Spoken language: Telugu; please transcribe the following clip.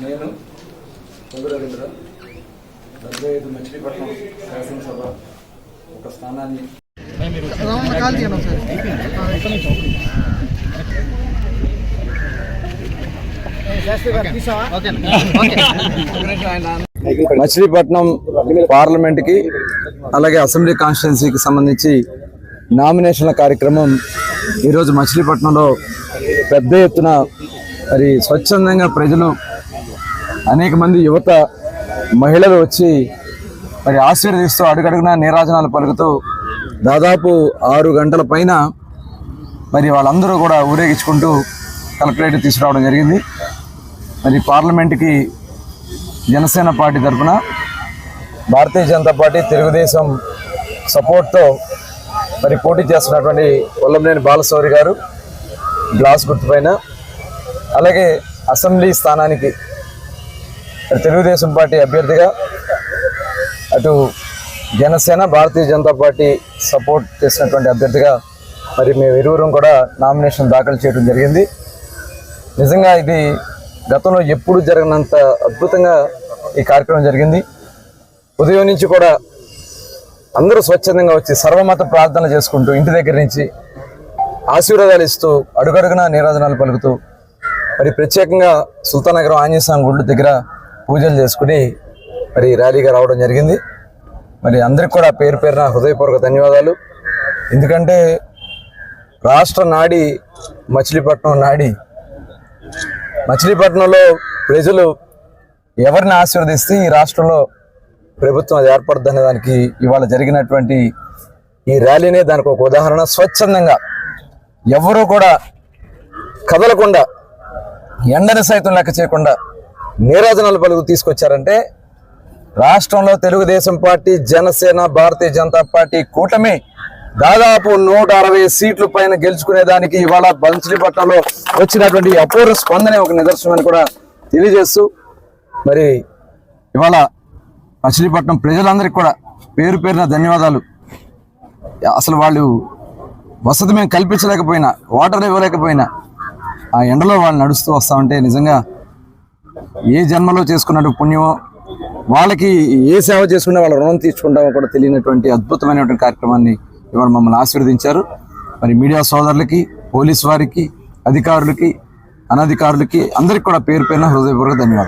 నేను చంద్ర రవీంద్ర డెబ్బై ఐదు మచిలీపట్నం శాసనసభ ఒక స్థానాన్ని మచిలీపట్నం పార్లమెంట్కి అలాగే అసెంబ్లీ కాన్స్టిట్యున్సీకి సంబంధించి నామినేషన్ల కార్యక్రమం ఈరోజు మచిలీపట్నంలో పెద్ద ఎత్తున మరి స్వచ్ఛందంగా ప్రజలు అనేక మంది యువత మహిళలు వచ్చి మరి ఆశీర్వదిస్తూ అడుగడుగునా నీరాజనాలు పలుకుతూ దాదాపు ఆరు గంటల పైన మరి వాళ్ళందరూ కూడా ఊరేగించుకుంటూ కలెక్టరేట్ తీసుకురావడం జరిగింది. మరి పార్లమెంట్కి జనసేన పార్టీ తరఫున భారతీయ జనతా పార్టీ తెలుగుదేశం సపోర్ట్తో మరి పోటీ చేస్తున్నటువంటి ఒల్లంనేని బాలశౌరి గారు గ్లాస్ గుర్తుపైన అలాగే అసెంబ్లీ స్థానానికి తెలుగుదేశం పార్టీ అభ్యర్థిగా అటు జనసేన భారతీయ జనతా పార్టీ సపోర్ట్ చేసినటువంటి అభ్యర్థిగా మరి మేము ఇరువురం కూడా నామినేషన్ దాఖలు చేయడం జరిగింది. నిజంగా ఇది గతంలో ఎప్పుడు జరగనంత అద్భుతంగా ఈ కార్యక్రమం జరిగింది. ఉదయం నుంచి కూడా అందరూ స్వచ్ఛందంగా వచ్చి సర్వమత ప్రార్థన చేసుకుంటూ ఇంటి దగ్గర నుంచి ఆశీర్వాదాలు ఇస్తూ అడుగడుగున నీరాజనాలు పలుకుతూ మరి ప్రత్యేకంగా సుల్తానగరం ఆంజనేయ స్వామి దగ్గర పూజలు చేసుకుని మరి ర్యాలీగా రావడం జరిగింది. మరి అందరికి కూడా పేరు పేరున హృదయపూర్వక ధన్యవాదాలు. ఎందుకంటే రాష్ట్ర నాడి మచిలీపట్నం నాడి మచిలీపట్నంలో ప్రజలు ఎవరిని ఆశీర్వదిస్తే ఈ రాష్ట్రంలో ప్రభుత్వం అది ఏర్పడద్దనే దానికి ఇవాళ జరిగినటువంటి ఈ ర్యాలీనే దానికి ఒక ఉదాహరణ. స్వచ్ఛందంగా ఎవరూ కూడా కదలకుండా ఎండని సైతం లెక్క చేయకుండా నీరాజనాలు పలుకు తీసుకొచ్చారంటే రాష్ట్రంలో తెలుగుదేశం పార్టీ జనసేన భారతీయ జనతా పార్టీ కూటమి దాదాపు నూట అరవై సీట్ల పైన గెలుచుకునేదానికి ఇవాళ బంచిపట్నంలో వచ్చినటువంటి అపూర్వ స్పందనే ఒక నిదర్శనం అని కూడా తెలియజేస్తూ మరి ఇవాళ మచిలీపట్నం ప్రజలందరికీ కూడా పేరు పేరున ధన్యవాదాలు. అసలు వాళ్ళు వసతి మేము కల్పించలేకపోయినా వాటర్ ఇవ్వలేకపోయినా ఆ ఎండలో వాళ్ళు నడుస్తూ వస్తా ఉంటే నిజంగా ఏ జన్మలో చేసుకున్నట్టు పుణ్యమో వాళ్ళకి ఏ సేవ చేసుకున్నా వాళ్ళ రుణం తీర్చుకుంటామో కూడా తెలియనటువంటి అద్భుతమైనటువంటి కార్యక్రమాన్ని ఇవాళ మమ్మల్ని ఆశీర్వదించారు. మరి మీడియా సోదరులకి పోలీస్ వారికి అధికారులకి అనధికారులకి అందరికీ కూడా పేరు పేరున హృదయపూర్వక ధన్యవాదాలు.